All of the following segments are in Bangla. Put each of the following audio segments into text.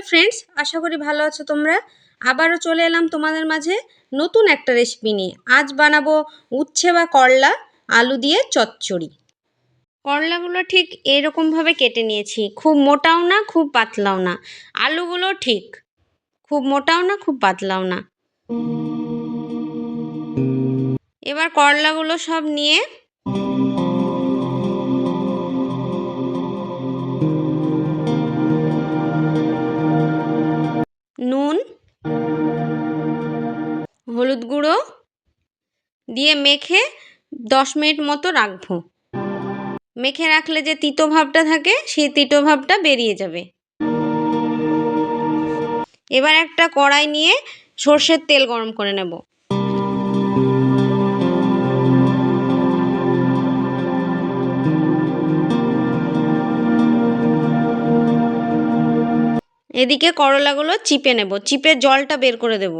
হ্যালো ফ্রেন্ডস, আশা করি ভালো আছো তোমরা। আবারও চলে এলাম তোমাদের মাঝে নতুন একটা রেসিপি নিয়ে। আজ বানাবো উচ্ছে বা করলা, আলু দিয়ে চচ্চড়ি। করলাগুলো ঠিক এরকমভাবে কেটে নিয়েছি। খুব মোটাও না, খুব পাতলাও না। আলুগুলো ঠিক খুব মোটাও না, খুব পাতলাও না। এবার করলাগুলো সব নিয়ে নুন, হলুদ গুঁড়ো দিয়ে মেখে দশ মিনিট মতো রাখব। মেখে রাখলে যে তিতো ভাবটা থাকে, সেই তিতো ভাবটা বেরিয়ে যাবে। এবার একটা কড়াই নিয়ে সর্ষের তেল গরম করে নেব। এদিকে করলাগুলো চিপে নেব, চিপে জলটা বের করে দেব।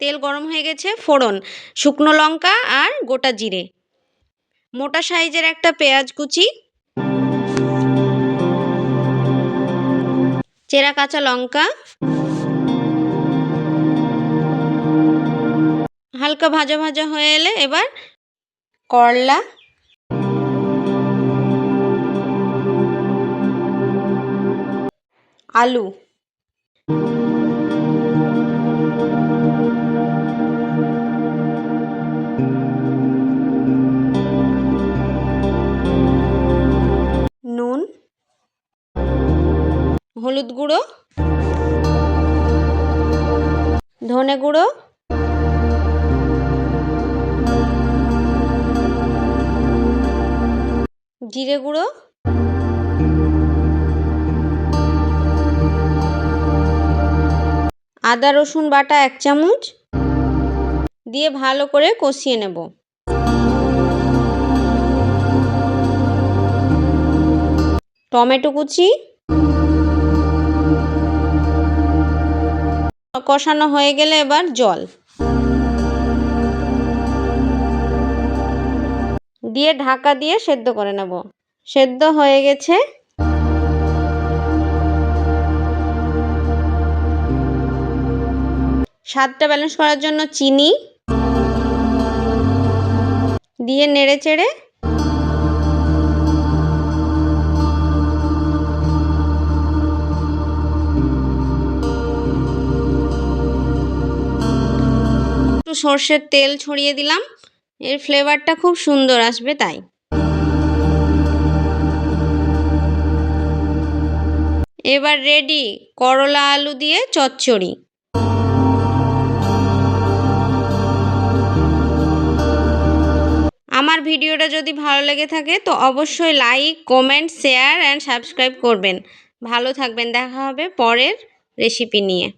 তেল গরম হয়ে গেছে, ফোড়ন, শুকনো লঙ্কা আর গোটা জিরে। মোটা সাইজের একটা পেঁয়াজ কুচি। চেরা কাঁচা লঙ্কা। হালকা ভাজা ভাজা হয়ে এলে এবার করলা। আলু। নুন। হলুদ গুঁড়ো। ধনে গুঁড়ো। জিরে গুঁড়ো। আদা, রসুন বাটা এক চামচ। দিয়ে ভালো করে কষিয়ে নেব। টমেটো কুচি। কষানো হয়ে গেলে এবার জল। দিয়ে ঢাকা দিয়ে সেদ্ধ করে নেব। সেদ্ধ হয়ে গেছে। স্বাদটা ব্যালেন্স করার জন্য চিনি দিয়ে নেড়ে চেড়ে একটু সর্ষের তেল ছড়িয়ে দিলাম। এর ফ্লেভারটা খুব সুন্দর আসবে তাই। এবার রেডি করলা আলু দিয়ে চচ্চড়ি। আমার ভিডিওটা যদি ভালো লেগে থাকে তো অবশ্যই like comment share and subscribe করবেন। ভালো থাকবেন, দেখা হবে পরের রেসিপি নিয়ে।